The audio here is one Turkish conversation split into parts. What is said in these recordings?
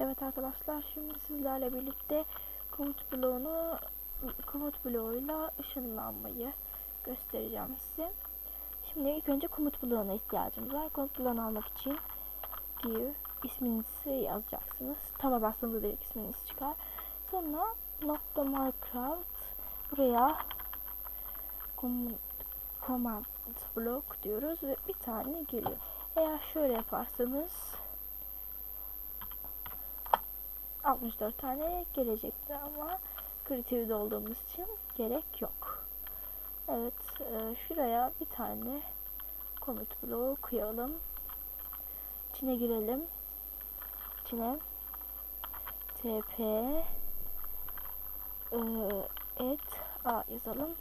Evet arkadaşlar şimdi sizlerle birlikte komut bloğunu komut bloğuyla ışınlanmayı göstereceğim size. Şimdi ilk önce komut bloğuna ihtiyacımız var. Komut bloğunu almak için give isminizi yazacaksınız. Taba bastığınızda direkt isminiz çıkar. Sonra nokta minecraft buraya command, command block diyoruz ve bir tane geliyor. Eğer şöyle yaparsanız 64 tane gelecektir ama kreativde olduğumuz için gerek yok. Evet e, şuraya bir tane komut bloğu koyalım. İçine girelim. İçine tp e, et a yazalım.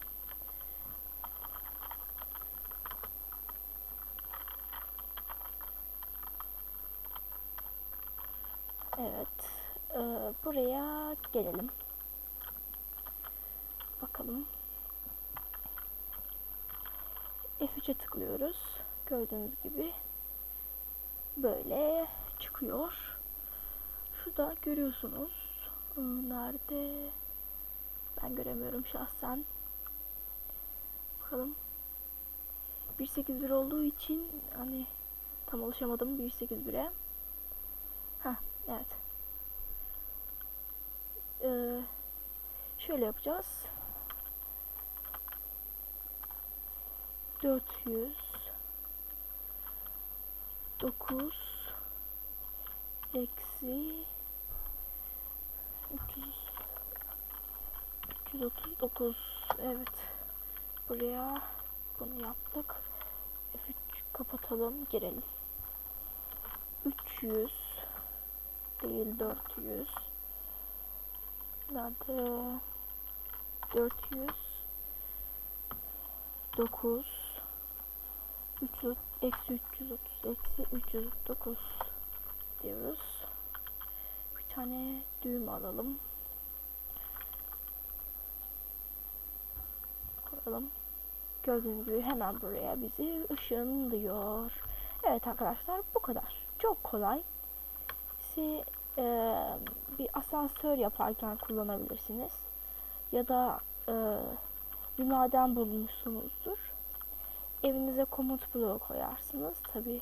Evet. Ee, buraya gelelim. Bakalım. F3'e tıklıyoruz. Gördüğünüz gibi böyle çıkıyor. Şurada görüyorsunuz. Ee, Nerede? Ben göremiyorum şahsen. Bakalım. 1.8.1 olduğu için hani tam alışamadım 1.8.1'e. Ha evet. Ee, şöyle yapacağız. 400 9 eksi 300 339 evet. Buraya bunu yaptık. F3 kapatalım girelim. 300 değil 400 nerede 400 9 300 eksi 330 eksi 309 diyoruz. Bir tane düğüm alalım. Koyalım. Gördüğünüz gibi hemen buraya bizi ışınlıyor. Evet arkadaşlar bu kadar. Çok kolay. Size e, asansör yaparken kullanabilirsiniz. Ya da e, bir maden bulmuşsunuzdur. Evinize komut bloğu koyarsınız. Tabi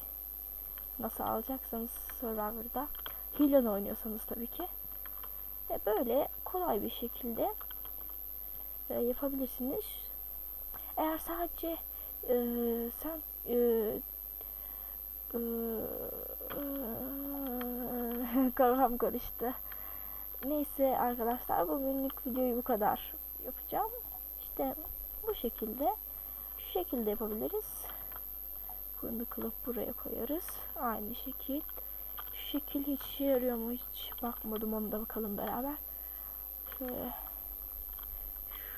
nasıl alacaksanız Survivor'da hile oynuyorsanız tabii ki. Ve böyle kolay bir şekilde e, yapabilirsiniz. Eğer sadece e, sen e, e, kafam karıştı neyse arkadaşlar bugünlük videoyu bu kadar yapacağım. İşte bu şekilde şu şekilde yapabiliriz. Bunu kılıp buraya koyarız. Aynı şekil. Şu şekil hiç işe yarıyor mu? Hiç bakmadım. Onu da bakalım beraber. Şöyle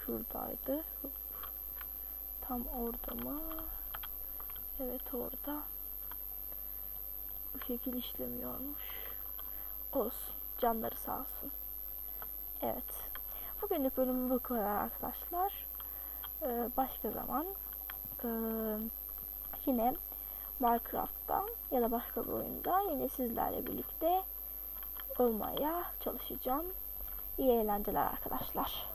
şuradaydı. Tam orada mı? Evet orada. Bu şekil işlemiyormuş. Olsun canları sağ olsun evet bugünlük bölüm bu kadar arkadaşlar ee, başka zaman e, yine Minecraft'ta ya da başka bir oyunda yine sizlerle birlikte olmaya çalışacağım. İyi eğlenceler arkadaşlar.